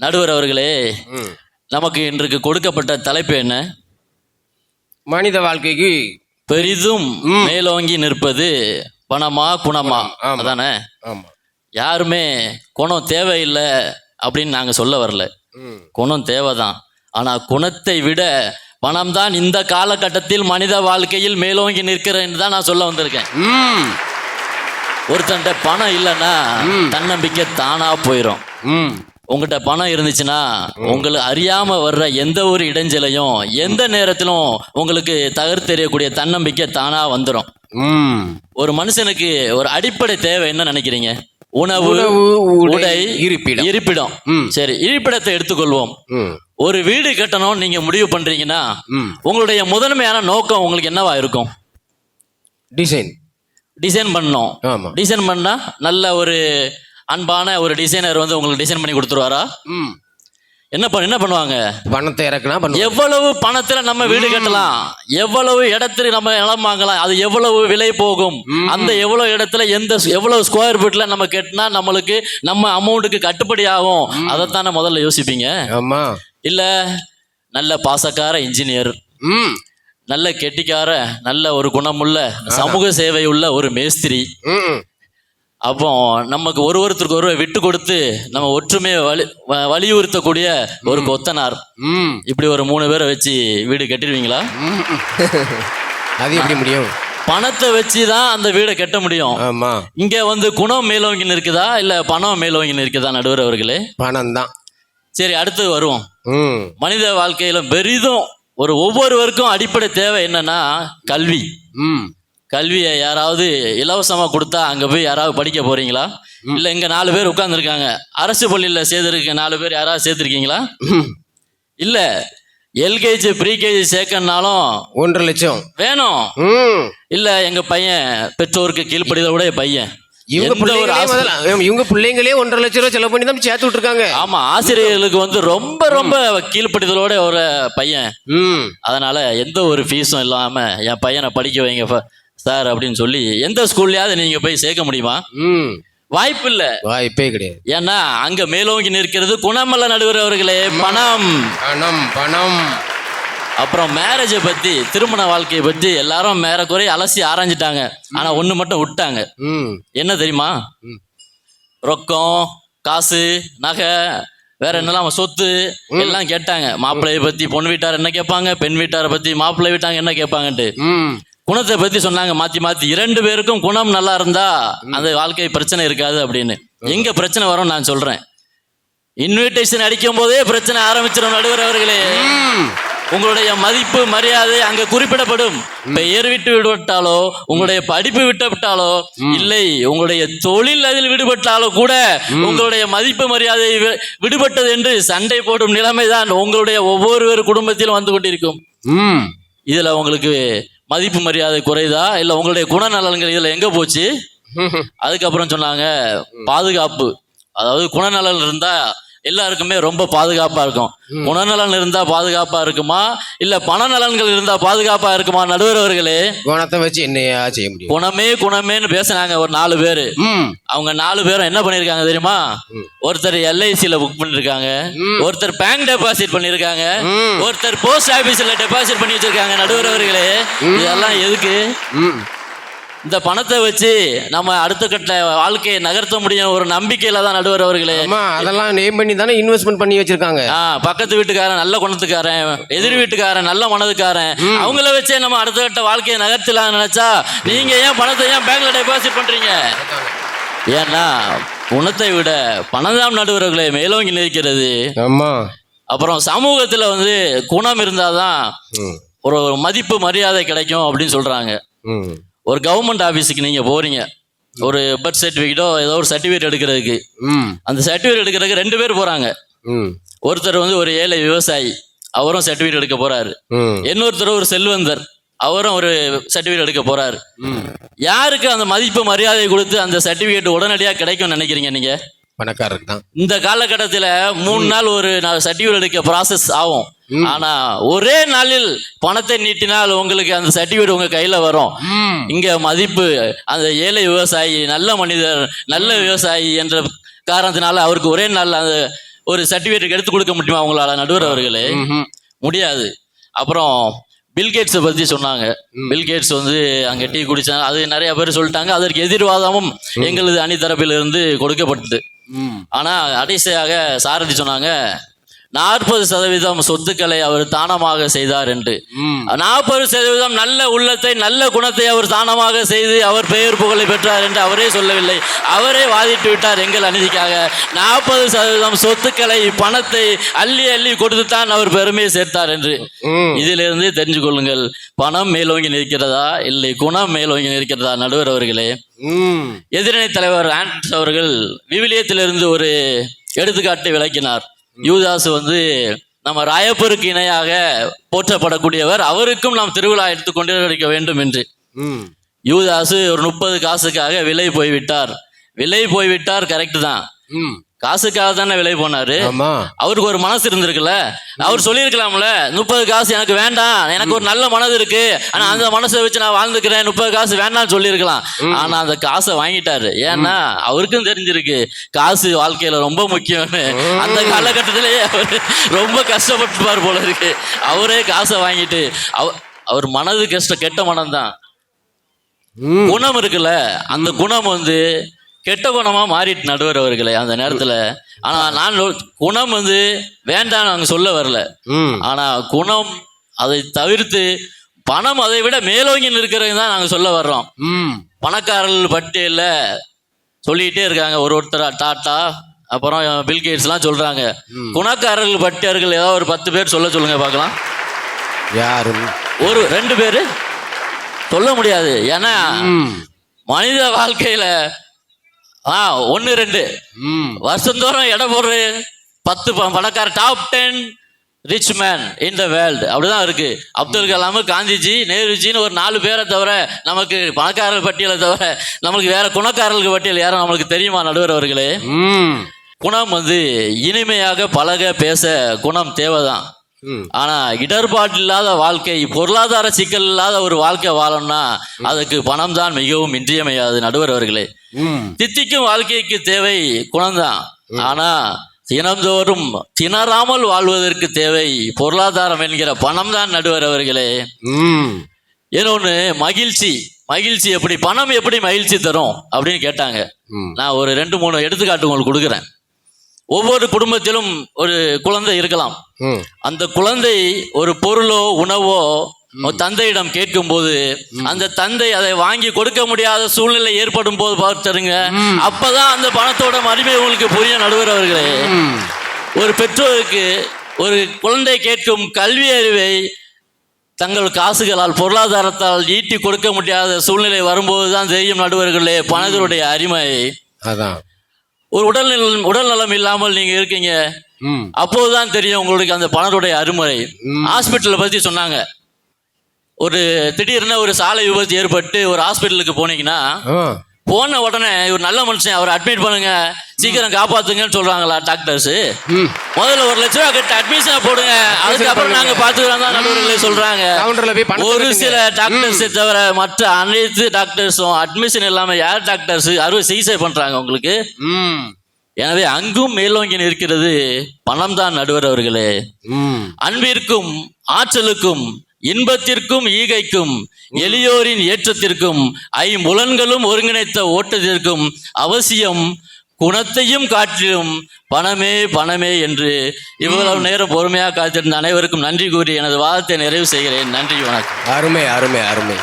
நடுவர் அவர்களே. நமக்கு இன்றைக்கு கொடுக்கப்பட்ட தலைப்பு என்ன? மனித வாழ்க்கைக்கு பெரிதும் மேலோங்கி நிற்பது பணமா குணமா. அதானே? யாருமே குணம் தேவையில்லை அப்படின்னு நாங்கள் சொல்ல வரல. குணம் தேவைதான். ஆனால் குணத்தை விட பணம் தான் இந்த காலகட்டத்தில் மனித வாழ்க்கையில் மேலோங்கி நிற்கிறேன்னு தான் நான் சொல்ல வந்திருக்கேன். ஒருத்தன்ட்ட பணம் இல்லைன்னா தன்னம்பிக்கை தானா போயிடும் ம். உங்ககிட்ட பணம் இருந்துச்சுன்னா உங்களுக்கு அறியாம வர்ற எந்த ஒரு இடைஞ்சலையும் எந்த நேரத்திலும் உங்களுக்கு தகர்த்தெறியக்கூடிய தன்னம்பிக்கை தானா வந்துடும் ம். ஒரு மனுஷனுக்கு ஒரு அடிப்படை தேவை என்ன நினைக்கிறீங்க உணவு உடை, இருப்பிடம். இருப்பிடம் ம். சரி இருப்பிடத்தை எடுத்துக்கொள்வோம். ஒரு வீடு கட்டணும்னு நீங்க முடிவு பண்றீங்கன்னா. உங்களுடைய முதன்மையான நோக்கம் உங்களுக்கு என்னவா இருக்கும் டிசைன் டிசைன் பண்ணணும் ஆமா டிசைன் பண்ணா நல்ல ஒரு அன்பான ஒரு டிசைனர் வந்து உங்களுக்கு டிசைன் பண்ணி கொடுத்துருவாரா? ம். என்ன பண்ண என்ன பண்ணுவாங்க? பணத்தை இறக்குனா எவ்வளவு பணத்துல நம்ம வீடு கட்டலாம்? எவ்வளவு இடத்துல நம்ம நிலம் வாங்கலாம்? அது எவ்வளவு விலை போகும்? அந்த எவ்வளவு இடத்துல எந்த எவ்வளவு ஸ்கொயர் ஃபீட்ல நம்ம கட்டினா நம்மளுக்கு நம்ம அமௌண்ட்டுக்கு கட்டுப்படி ஆகும்? அதைத்தானே முதல்ல யோசிப்பீங்க? ஆமா. இல்ல நல்ல பாசக்கார இன்ஜினியர் ம். நல்ல கெட்டிக்கார நல்ல ஒரு குணமுள்ள சமூக சேவை உள்ள ஒரு மேஸ்திரி. அப்போ நமக்கு ஒரு ஒருத்தருக்கு ஒருவர் விட்டு கொடுத்து நம்ம ஒற்றுமையை வலி வலியுறுத்தக்கூடிய ஒரு கொத்தனார். ம். இப்படி ஒரு மூணு பேரை வச்சு வீடு கட்டிடுவீங்களா. அது எப்படி முடியும்? பணத்தை வச்சு தான் அந்த வீடை கட்ட முடியும். ஆமா. இங்க வந்து குணம் மேலோங்கி நிற்குதா? இல்ல பணம் மேலோங்கி நிற்குதா நடுவர் அவர்களே? பணம் தான். சரி அடுத்து வருவோம். ம். மனித வாழ்க்கையில பெரிதும் ஒரு ஒவ்வொருவருக்கும் அடிப்படை தேவை என்னன்னா கல்வி. ம். கல்வியை யாராவது இலவசமா கொடுத்தா அங்க போய் யாராவது படிக்க போறீங்களா? இல்ல இங்க நாலு பேர் உட்கார்ந்துருக்காங்க. அரசு பள்ளியில சேர்த்துருக்க நாலு பேர் யாராவது சேர்த்துருக்கீங்களா. இல்ல எல்கேஜி ப்ரீகேஜி சேர்க்கணுனாலும் ஒன்றரை லட்சம். வேணும். இல்ல எங்க பையன் பெற்றோருக்கு கீழ்ப்படிதோட பையன். இவங்க பிள்ளைங்களே இவங்க பிள்ளைங்களே ஒன்றரை லட்சம் ரூபாய் செலவு பண்ணி தான் சேர்த்து விட்டுருக்காங்க. ஆமா ஆசிரியர்களுக்கு வந்து ரொம்ப ரொம்ப கீழ்ப்படிதலோட ஒரு பையன். ம். அதனால எந்த ஒரு ஃபீஸும் இல்லாம என் பையனை படிக்க வைங்க. சார் அப்படின்னு சொல்லி எந்த ஸ்கூல்லையாவது நீங்க போய் சேர்க்க முடியுமா. வாய்ப்பு இல்ல வாய்ப்பே கிடையாது. ஏன்னா அங்க மேலோங்கி நிற்கிறது குணமல்ல நடுவர் அவர்களே பணம். பணம் பணம். அப்புறம் மேரேஜை பத்தி திருமண வாழ்க்கையை பத்தி எல்லாரும் மேறக்குறைய அலசி ஆராய்ஞ்சிட்டாங்க. ஆனா ஒண்ணு மட்டும் விட்டாங்க. ம். என்ன தெரியுமா. ரொக்கம் காசு நகை வேற என்னெல்லாம் சொத்து எல்லாம் கேட்டாங்க. மாப்பிள்ளையை பத்தி பொண்ணு வீட்டார் என்ன கேட்பாங்க? பெண் வீட்டாரை பத்தி மாப்பிள்ளை வீட்டாங்க என்ன கேட்பாங்கன்ட்டு. குணத்தை பத்தி சொன்னாங்க மாத்தி மாத்தி. இரண்டு பேருக்கும் குணம் நல்லா இருந்தா அந்த வாழ்க்கை பிரச்சனை இருக்காது அப்படின்னு. எங்க பிரச்சனை வரும் நான் சொல்றேன். இன்விடேஷன் அடிக்கும் போதே பிரச்சனை ஆரம்பிச்சிடும் நடுவர் அவர்களே. உங்களுடைய மதிப்பு மரியாதை அங்க குறிப்பிடப்படும். பெயர் விட்டு விடுபட்டாலோ உங்களுடைய படிப்பு விட்டு விட்டாலோ இல்லை உங்களுடைய தொழில் அதில் விடுபட்டாலோ கூட உங்களுடைய மதிப்பு மரியாதை விடுபட்டது என்று சண்டை போடும் நிலைமைதான் உங்களுடைய ஒவ்வொரு குடும்பத்திலும் வந்து கொண்டிருக்கும். இதுல உங்களுக்கு மதிப்பு மரியாதை குறையுதா இல்ல உங்களுடைய குணநலன்கள் இதுல எங்க போச்சு. அதுக்கப்புறம் சொன்னாங்க பாதுகாப்பு அதாவது குணநலன் இருந்தா எல்லாருக்குமே ரொம்ப பாதுகாப்பா இருக்கும். குணநலன் இருந்தா பாதுகாப்பா இருக்குமா? இல்ல பணநலன்கள் இருந்தா பாதுகாப்பா இருக்குமா நடுவர் அவர்களே? குணத்தை வச்சு என்னையா செய்ய முடியும்? குணமே குணமேன்னு பேசுனாங்க ஒரு நாலு பேரு. அவங்க நாலு பேரும் என்ன பண்ணிருக்காங்க தெரியுமா? ஒருத்தர் எல்ஐசில புக் பண்ணிருக்காங்க. ஒருத்தர் பேங்க் டெபாசிட் பண்ணிருக்காங்க. ஒருத்தர் போஸ்ட் ஆபீஸ்ல டெபாசிட் பண்ணி வச்சிருக்காங்க நடுவர் அவர்களே. இதெல்லாம் எதுக்கு. இந்த பணத்தை வச்சு நம்ம அடுத்த கட்ட வாழ்க்கையை நகர்த்த முடியும் ஒரு நம்பிக்கையில தான் நடுவர் அவர்களே. ஆமா அதெல்லாம் நேம் பண்ணி தானே இன்வெஸ்ட்மெண்ட் பண்ணி வச்சிருக்காங்க. ஆ, பக்கத்து வீட்டுக்காரன் நல்ல குணத்துக்காரன் எதிர் வீட்டுக்காரன் நல்ல மனதுக்காரன் அவங்கள வச்சே நம்ம அடுத்த கட்ட வாழ்க்கையை நகர்த்தலாம் நினைச்சா நீங்க ஏன் பணத்தை ஏன் பேங்க்ல டெபாசிட் பண்றீங்க? ஏன்னா குணத்தை விட பணம்தான் நடுவர்களே மேலோங்கி நிற்கிறது. ஆமா. அப்புறம் சமூகத்துல வந்து குணம் இருந்தாதான். ஒரு மதிப்பு மரியாதை கிடைக்கும் அப்படின்னு சொல்றாங்க. ஒரு கவர்மெண்ட் ஆஃபீஸுக்கு நீங்கள் போகிறீங்க ஒரு பர்த் சர்டிஃபிகேட்டோ ஏதோ ஒரு சர்டிஃபிகேட் எடுக்கிறதுக்கு ம். அந்த சர்டிஃபிகேட் எடுக்கிறதுக்கு ரெண்டு பேர் போகிறாங்க ம். ஒருத்தர் வந்து ஒரு ஏழை விவசாயி அவரும் சர்டிஃபிகேட் எடுக்க போகிறாரு ம். இன்னொருத்தர் ஒரு செல்வந்தர் அவரும் ஒரு சர்டிஃபிகேட் எடுக்க போகிறாரு ம். யாருக்கு அந்த மதிப்பு மரியாதை கொடுத்து அந்த சர்டிஃபிகேட் உடனடியாக கிடைக்கும்னு நினைக்கிறீங்க நீங்கள் பணக்காரருக்கு தான் இந்த காலகட்டத்தில் மூணு நாள் ஒரு சர்டிஃபிகேட் எடுக்க ப்ராசஸ் ஆகும். ஆனா ஒரே நாளில் பணத்தை நீட்டினால் உங்களுக்கு அந்த சர்டிஃபிகேட் உங்க கையில வரும். இங்க மதிப்பு அந்த ஏழை விவசாயி நல்ல மனிதர் நல்ல விவசாயி என்ற காரணத்தினால அவருக்கு ஒரே நாள் அந்த ஒரு சர்டிபிகேட் எடுத்து கொடுக்க முடியுமா உங்களால நடுவர் அவர்களே. முடியாது. அப்புறம் பில்கேட்ஸை பற்றி சொன்னாங்க. பில்கேட்ஸ் வந்து அங்கே டீ குடிச்சாங்க அது நிறைய பேர் சொல்லிட்டாங்க. அதற்கு எதிர்வாதமும் எங்களது அணித்தரப்பிலிருந்து கொடுக்கப்பட்டது. ம். ஆனால் சாரதி சொன்னாங்க நாற்பது சதவீதம் சொத்துக்களை அவர் தானமாக செய்தார் என்று. நாற்பது சதவீதம் நல்ல உள்ளத்தை நல்ல குணத்தை அவர் தானமாக செய்து அவர் பெயர் புகழை பெற்றார் என்று அவரே சொல்லவில்லை. அவரே வாதிட்டு விட்டார் எங்கள் அநீதிக்காக. நாற்பது சதவீதம் சொத்துக்களை பணத்தை அள்ளி அள்ளி கொடுத்துத்தான் அவர் பெருமையை சேர்த்தார் என்று. இதிலிருந்து தெரிஞ்சு கொள்ளுங்கள் பணம் மேலோங்கி நிற்கிறதா? இல்லை குணம் மேலோங்கி நிற்கிறதா நடுவர் அவர்களே. எதிரணி தலைவர் ஆண்ட்ஸ் அவர்கள் விவிலியத்திலிருந்து ஒரு எடுத்துக்காட்டை விளக்கினார். யூதாஸ் வந்து நம்ம ராயப்பருக்கு இணையாக போற்றப்படக்கூடியவர் அவருக்கும் நாம் திருவிழா எடுத்துக்கொண்டு இருக்க வேண்டும் என்று ம். யூதாசு ஒரு முப்பது காசுக்காக விலை போய்விட்டார் விலை போய்விட்டார் கரெக்ட் தான் ம். காசுக்காக தானே விலை போனாரு. அவருக்கு ஒரு மனசு இருந்திருக்குல்ல. அவர் சொல்லியிருக்கலாம்ல முப்பது காசு எனக்கு வேண்டாம் எனக்கு ஒரு நல்ல மனது இருக்கு ஆனா அந்த மனசை வச்சு நான் வாழ்ந்துக்கிறேன் முப்பது காசு வேண்டாம்னு சொல்லியிருக்கலாம். ஆனா அந்த காசை வாங்கிட்டாரு. ஏன்னா அவருக்கும் தெரிஞ்சிருக்கு காசு வாழ்க்கையில ரொம்ப முக்கியம்னு. அந்த காலகட்டத்திலேயே அவர் ரொம்ப கஷ்டப்பட்டுப்பார் போல இருக்கு. அவரே காசை வாங்கிட்டு அவர் அவர் மனது கஷ்ட கெட்ட மனம்தான். ம். குணம் இருக்குல்ல அந்த குணம் வந்து கெட்ட குணமா மாறிட்டு நடுவர் அவர்களே அந்த நேரத்துல. ஆனா நான் குணம் வந்து வேண்டாம் நாங்க சொல்ல வரல. ம். ஆனா குணம் அதை தவிர்த்து பணம் அதை விட மேலோங்கி நிற்கிறது தான் நாங்க சொல்ல வர்றோம். ம். பணக்காரர்கள் பட்டியல்ல சொல்லிக்கிட்டே இருக்காங்க. ஒரு ஒருத்தரா டாட்டா அப்புறம் பில்கேட்ஸ்லாம் சொல்றாங்க. குணக்காரர்கள் பட்டியர்கள் ஏதாவது ஒரு பத்து பேர் சொல்ல சொல்லுங்க பார்க்கலாம். யாரு? ஒரு ரெண்டு பேர்? சொல்ல முடியாது. ஏன்னா. மனித வாழ்க்கையில ஆ ஒன்று ரெண்டு. ம். வருஷந்தோறும் இடம் போடுற பத்து பணக்கார top ten rich man in the world அப்படிதான் இருக்கு. அப்துல் கலாம் காந்திஜி நேருஜின்னு ஒரு நாலு பேரை தவிர நமக்கு பணக்காரர்கள் பட்டியலை தவிர நமக்கு வேற குணக்காரர்கள் பட்டியல் யாரும் நம்மளுக்கு தெரியுமா நடுவர் அவர்களே? ம். குணம் வந்து இனிமையாக பழக பேச குணம் தேவைதான். ம். ஆனா இடர்பாடு இல்லாத வாழ்க்கை பொருளாதார சிக்கல் இல்லாத ஒரு வாழ்க்கை வாழணும்னா அதுக்கு பணம் தான் மிகவும் இன்றியமையாது நடுவர் அவர்களே. தித்திக்கும் வாழ்க்கைக்கு தேவை குணம்தான். ஆனா தினந்தோறும் திணறாமல் வாழ்வதற்கு தேவை பொருளாதாரம் என்கிற பணம் தான் நடுவர் அவர்களே. இன்னொன்று மகிழ்ச்சி. மகிழ்ச்சி எப்படி பணம் எப்படி மகிழ்ச்சி தரும்? அப்படின்னு கேட்டாங்க. நான் ஒரு ரெண்டு மூணு எடுத்துக்காட்டு உங்களுக்கு கொடுக்குறேன். ஒவ்வொரு குடும்பத்திலும் ஒரு குழந்தை இருக்கலாம். அந்த குழந்தை ஒரு பொருளோ உணவோ தந்தையிடம் கேட்கும்போது அந்த தந்தை அதை வாங்கி கொடுக்க முடியாத சூழ்நிலை ஏற்படும் போது பார்த்துருங்க. அப்பதான் அந்த பணத்தோட மகிமை உங்களுக்கு புரிய நடுவர் அவர்களே. ஒரு பெற்றோருக்கு ஒரு குழந்தை கேட்கும் கல்வி அறிவை தங்கள் காசுகளால் பொருளாதாரத்தால் ஈட்டி கொடுக்க முடியாத சூழ்நிலை வரும்போது தான் தெரியும் நடுவர்களே பணத்தினுடைய அருமை. அதான். ஒரு உடல்நலம் உடல்நலம் இல்லாமல் நீங்க இருக்கீங்க. அப்போதுதான் தெரியும் உங்களுக்கு அந்த பணத்துடைய அருமை ஹாஸ்பிட்டலை பத்தி சொன்னாங்க ஒரு திடீர்னு ஒரு சாலை விபத்து ஏற்பட்டு ஒரு ஹாஸ்பிட்டலுக்கு போனீங்கன்னா. போன உடனே இவர் நல்ல மனுஷன் அவரை அட்மிட் பண்ணுங்க சீக்கிரம் காப்பாத்துங்கன்னு சொல்றாங்களா டாக்டர்ஸ். முதல்ல ஒரு லட்ச ரூபா கட்டி அட்மிஷன் போடுங்க அதுக்கப்புறம் நாங்க பாத்துக்கிறோம் தான் நடுவர்களே சொல்றாங்க ஒரு. சில டாக்டர்ஸை தவிர மற்ற அனைத்து டாக்டர்ஸும் அட்மிஷன் இல்லாம யார் டாக்டர்ஸ் அறுவை சிகிச்சை பண்றாங்க உங்களுக்கு ம். எனவே அங்கும் மேலோங்கி நிற்கிறது பணம் தான் நடுவர் அவர்களே. அன்பிற்கும் ஆற்றலுக்கும் இன்பத்திற்கும் ஈகைக்கும் எளியோரின் ஏற்றத்திற்கும் ஐம்புலன்களும் ஒருங்கிணைத்த ஓட்டத்திற்கும் அவசியம் குணத்தையும் காட்டிலும் பணமே பணமே என்று இவ்வளவு நேரம் பொறுமையாக காத்திருந்த அனைவருக்கும் நன்றி கூறி எனது வாதத்தை நிறைவு செய்கிறேன். நன்றி வணக்கம். அருமை அருமை அருமை.